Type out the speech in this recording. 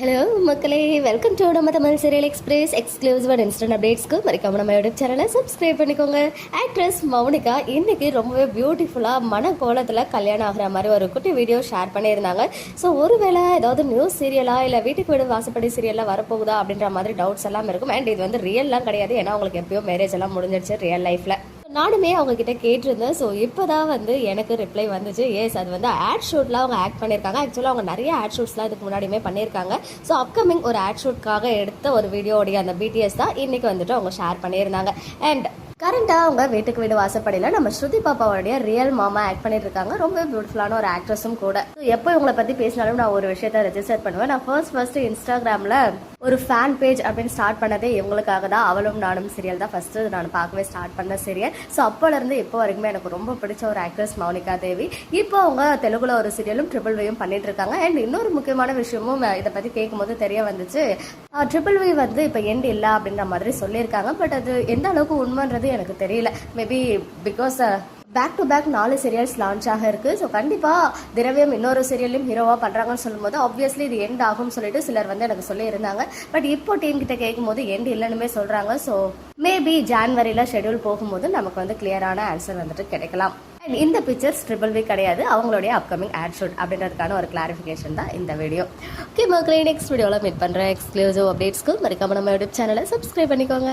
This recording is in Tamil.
ஹலோ மக்களே. வெல்கம் டு நம்ம Tamil serial express exclusive and instant அப்டேட்ஸ்க்கு மறக்காம நம்ம யூடியூப் சேனலை சப்ஸ்கிரைப் பண்ணிக்கோங்க. ஆக்ட்ரஸ் மௌனிகா இன்னைக்கு ரொம்பவே பியூட்டிஃபுல்லாக மன கோலத்தில் கல்யாணம் ஆகிற மாதிரி ஒரு குட்டி வீடியோ ஷேர் பண்ணியிருந்தாங்க. ஸோ ஒருவேளை ஏதாவது நியூஸ் சீரியலாக இல்லை வீட்டுக்கு வீடு வாசப்படி சீரியலாக வரப்போகுதா அப்படின்ற மாதிரி டவுட்ஸ் எல்லாம் இருக்கும். அண்ட் இது வந்து ரியல்லாம் கிடையாது. ஏன்னா உங்களுக்கு எப்பயோ மேரேஜ் எல்லாம் முடிஞ்சிருச்சு ரியல் லைஃப்பில் நானுமே அவங்க கிட்ட கேட்டிருந்தேன். ஸோ இப்போ தான் வந்து எனக்கு ரிப்ளை வந்துச்சு. எஸ் அது வந்து ஆட் ஷூட்லாம் அவங்க ஆக்ட் பண்ணியிருக்காங்க. ஆக்சுவலாக அவங்க நிறைய ஆட் ஷூட்ஸ்லாம் இதுக்கு முன்னாடியுமே பண்ணியிருக்காங்க. ஸோ அப்கமிங் ஒரு ஆட் ஷூட்காக எடுத்த ஒரு வீடியோடைய அந்த பிடிஎஸ் தான் இன்னைக்கு வந்துட்டு அவங்க ஷேர் பண்ணியிருந்தாங்க. அண்ட் கரண்ட்டாக அவங்க வீட்டுக்கு வீடு வாசப்படையில் நம்ம ஸ்ருதி பாப்பாவோடைய ரியல் மாமா ஆக்ட் பண்ணிட்டு இருக்காங்க. ரொம்ப பியூட்டிஃபுல்லான ஒரு ஆக்ட்ரஸும் கூட. எப்போ இவங்களை பற்றி பேசினாலும் நான் ஒரு விஷயத்த ரெஜிஸ்டர் பண்ணுவேன். நான் ஃபர்ஸ்ட் ஃபர்ஸ்ட் இன்ஸ்டாகிராமில் ஒரு ஃபேன் பேஜ் அப்படின்னு ஸ்டார்ட் பண்ணதே இவங்களுக்காக தான். அவளும் நானும் சீரியல் தான். ஃபஸ்ட்டு நான் பார்க்கவே ஸ்டார்ட் பண்ண சீரியல் ஸோ அப்போலேருந்து இப்போ வரைக்குமே எனக்கு ரொம்ப பிடிச்ச ஒரு ஆக்ட்ரஸ் மௌனிகா தேவி. இப்போ அவங்க தெலுங்குல ஒரு சீரியலும் ட்ரிபிள் வியும் பண்ணிட்டு இருக்காங்க. அண்ட் இன்னொரு முக்கியமான விஷயமும் இதை பற்றி கேட்கும்போது தெரிய வந்துச்சு. ட்ரிபிள் வி வந்து இப்போ எண்ட் இல்லை அப்படின்ற மாதிரி சொல்லியிருக்காங்க. பட் அது எந்த அளவுக்கு உண்மைன்றது எனக்கு தெரியல. Maybe because back to back நாலு சீரியல்ஸ் லான்ச் ஆக இருக்கு. ஸோ கண்டிப்பாக திரவியம் இன்னொரு சீரியல்லையும் ஹீரோவாக பண்ணுறாங்கன்னு சொல்லும்போது ஆப்வியஸ்லி இது எண்ட் ஆகும்னு சொல்லிட்டு சிலர் வந்து எனக்கு சொல்லியிருந்தாங்க. பட் இப்போ டீம் கிட்ட கேட்கும்போது எண்ட் இல்லைன்னுமே சொல்கிறாங்க ஸோ மேபி ஜான்வரியில் ஷெட்யூல் போகும்போது நமக்கு வந்து கிளியரான ஆன்சர் வந்துட்டு கிடைக்கலாம். அண்ட் இந்த பிக்சர்ஸ் ட்ரிபிள் வி கிடையாது. அவங்களுடைய அப்கமிங் ஆட் ஷூட் அப்படின்றதுக்கான ஒரு கிளாரிஃபிகேஷன் தான் இந்த வீடியோ ஓகே மக்களே நெக்ஸ்ட் வீடியோவில் மீட் பண்ணுறேன் எக்ஸ்க்ளூசிவ் அப்டேட்ஸ்க்கு மறக்காம நம்ம யூடியூப் சேனலை சப்ஸ்கிரைப் பண்ணிக்கோங்க.